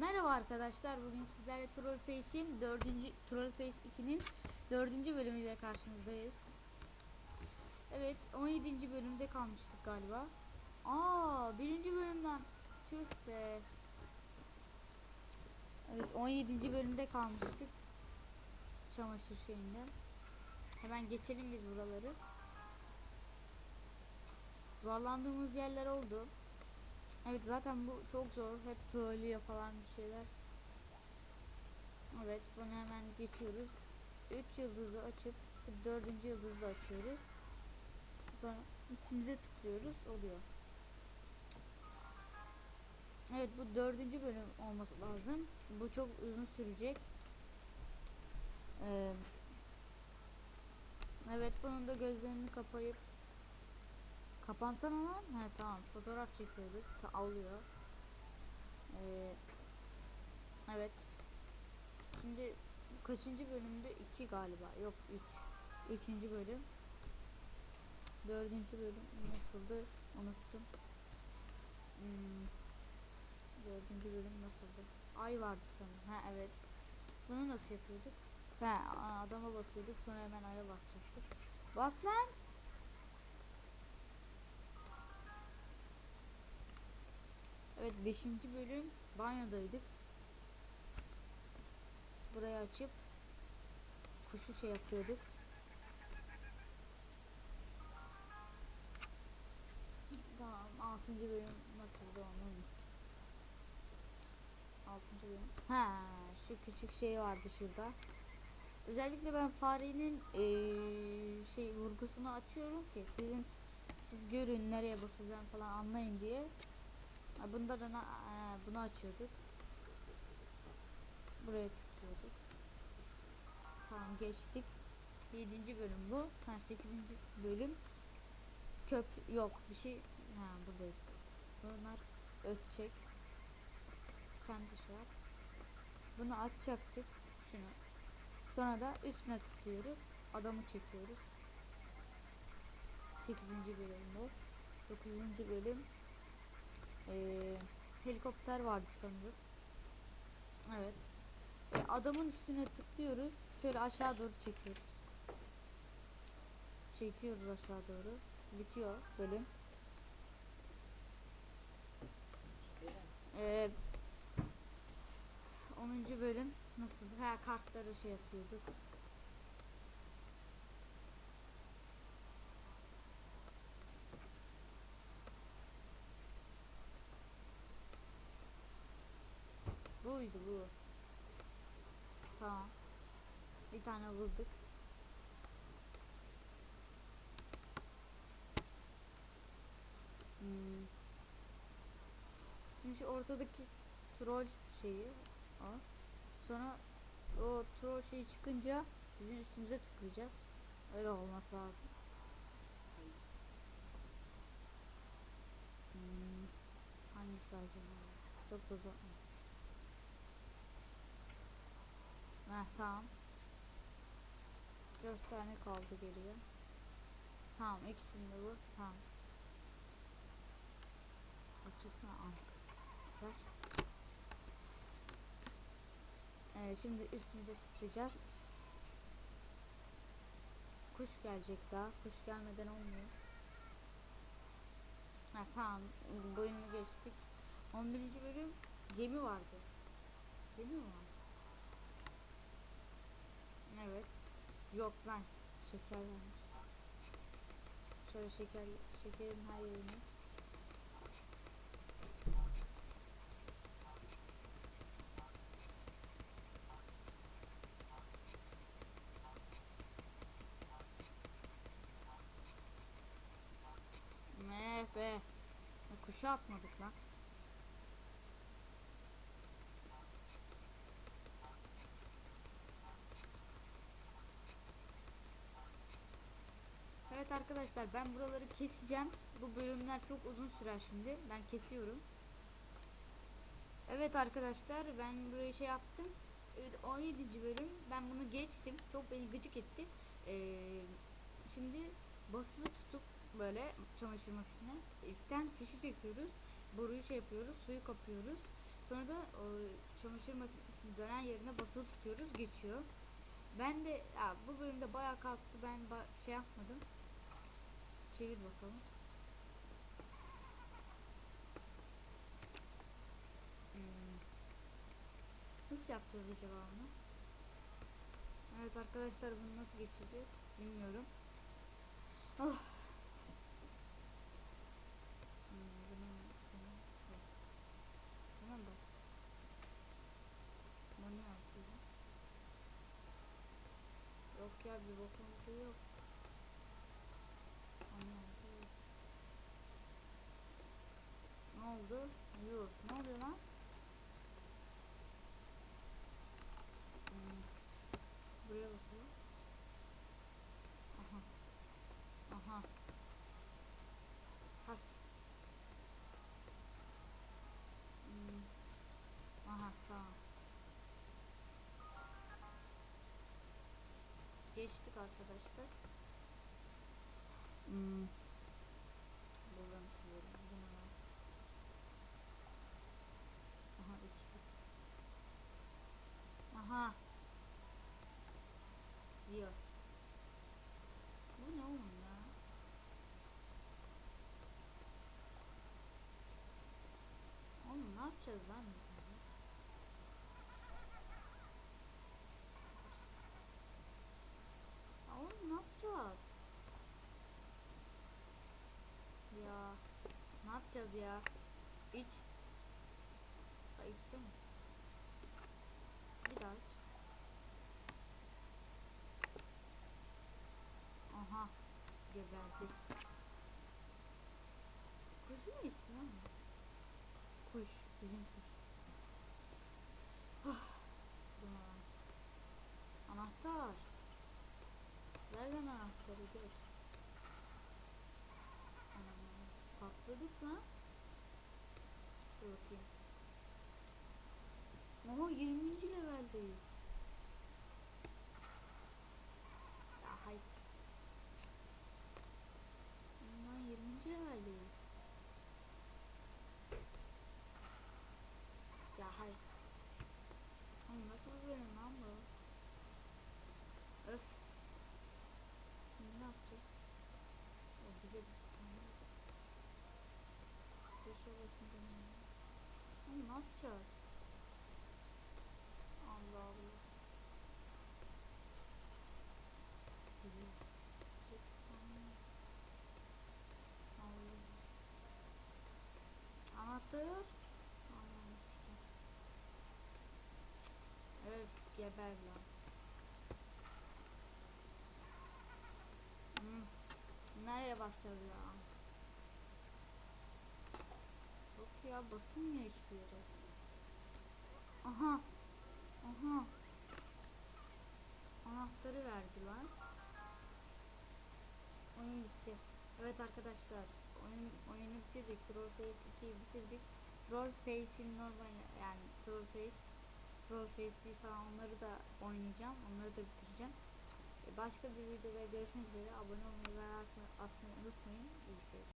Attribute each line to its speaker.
Speaker 1: Merhaba arkadaşlar. Bugün sizlerle Troll Face'in 4. Troll Face 2'nin 4. bölümüyle karşınızdayız. Evet, 17. bölümde kalmıştık galiba. Aa, 1. bölümden tüh be. Evet, 17. bölümde kalmıştık. Çamaşır şeyinden. Hemen geçelim biz buraları. Zorlandığımız yerler oldu. Evet zaten bu çok zor. Hep trollüyor falan bir şeyler. Evet bunu hemen geçiyoruz. 3 yıldızı açıp 4. yıldızı açıyoruz. Sonra üstümüze tıklıyoruz. Oluyor. Evet bu dördüncü bölüm olması lazım. Bu çok uzun sürecek. Ee, evet bunun da gözlerini kapayıp Kapansana lan. He tamam fotoğraf çekiyorduk. Ta alıyor. Ee, evet. Şimdi kaçıncı bölümde? 2 galiba. Yok 3. Üç. Üçüncü bölüm. Dördüncü bölüm nasıldı? Unuttum. Hmm. Bölüm nasıldı? Ay vardı sanırım. Ha evet. Bunu nasıl yapıyorduk? Ha adama basıyorduk sonra hemen aya basacaktık. Bas lan! Evet 5. bölüm banyodaydık. Burayı açıp kuşu şey yapıyorduk. Tamam 6. bölüm nasıldı onu. 6. bölüm. Ha şu küçük şey vardı şurada. Özellikle ben farenin eee, şey vurgusunu açıyorum ki sizin siz görün nereye basacağım falan anlayın diye. Ha, Bunda da na- e, bunu açıyorduk. Buraya tıklıyorduk. Tamam geçtik. 7. bölüm bu. Ha 8. bölüm. Köp yok bir şey. Ha buradaydık. Bunlar ötecek. Sen de şey yap. Bunu açacaktık. Şunu. Sonra da üstüne tıklıyoruz. Adamı çekiyoruz. 8. bölümde. 9. bölüm ee, helikopter vardı sanırım. Evet. E, adamın üstüne tıklıyoruz. Şöyle aşağı doğru çekiyoruz. Çekiyoruz aşağı doğru. Bitiyor bölüm. Ee, 10. bölüm nasıl? Ha kartları şey yapıyorduk. Buydu bu. Tamam. Bir tane vurduk. Hmm. Şimdi şu ortadaki troll şeyi o. Sonra o troll şeyi çıkınca bizim üstümüze tıklayacağız. Öyle olması lazım. Hmm. Hangisi acaba? Çok da zor. Tamam. Dört tane kaldı geriye. Tamam ikisinde bu. Tamam. Açısına al. Ver. Ee, şimdi üstümüze tıklayacağız. Kuş gelecek daha. Kuş gelmeden olmuyor. Ha tamam. Boyunu geçtik. 11. bölüm gemi vardı. Gemi mi var? Evet. Yok lan. Şeker varmış. Şöyle şeker, şekerin her yerini. Ne be. Kuşu atmadık lan. Evet arkadaşlar ben buraları keseceğim. Bu bölümler çok uzun sürer şimdi. Ben kesiyorum. Evet arkadaşlar ben burayı şey yaptım. Evet 17. bölüm. Ben bunu geçtim. Çok beni gıcık etti. Ee, şimdi basılı tutup böyle çamaşır makinesine ilkten fişi çekiyoruz. Boruyu şey yapıyoruz. Suyu kapıyoruz. Sonra da o çamaşır makinesinin dönen yerine basılı tutuyoruz geçiyor. Ben de ya bu bölümde bayağı kastı ben ba- şey yapmadım. Çevir bakalım. Hmm. Nasıl yapacağız acaba bunu? Evet arkadaşlar bunu nasıl geçeceğiz bilmiyorum. Oh. Hmm, buna, buna, bak. Buna bak. Buna ne yapacağız? Yok ya bir bokumuz yok. Buna yapacağız. Ne Yok. Ne oluyor lan? Hmm. Buraya basalım. Aha. Aha. Has. Hmm. Aha tamam. Geçtik arkadaşlar. Hmm. Buradan siliyorum. Bu ne lan? Aha içtik. Aha. Diyor. Bu ne oğlum ya? Oğlum ne yapacağız lan biz burada? Ya oğlum ne yapacağız? Ya ne yapacağız ya? İç. Ha içsene. Bir daha iç. Aha. Geberdi. Kuş mu içsin lan? Kuş. Bizim kuş. Ah. Anahtar. Lan anahtarı. Anam. Patladık lan. Dur bakayım. Oha 20. leveldeyiz. Ya hay. Lan 20. leveldeyiz. Ya hay. Oğlum nasıl bir bölüm lan bu? Öf. Şimdi ne yapacağız? O bize bir tane. Köşe basınca ne? Oğlum ne yapacağız? Allah Allah. Anahtar. Öf geber lan. Hmm. Nereye basacağız ya? Yok ya basılmıyor hiçbir yere. Aha. Aha. Anahtarı verdiler. Oyun bitti. Evet arkadaşlar. Oyun, oyunu bitirdik. Troll Face 2'yi bitirdik. Troll Face'in normal yani Troll Face Troll Face değil falan onları da oynayacağım. Onları da bitireceğim. E, Başka bir videoda görüşmek üzere. Abone olmayı ve atmayı unutmayın. İyi seyirler.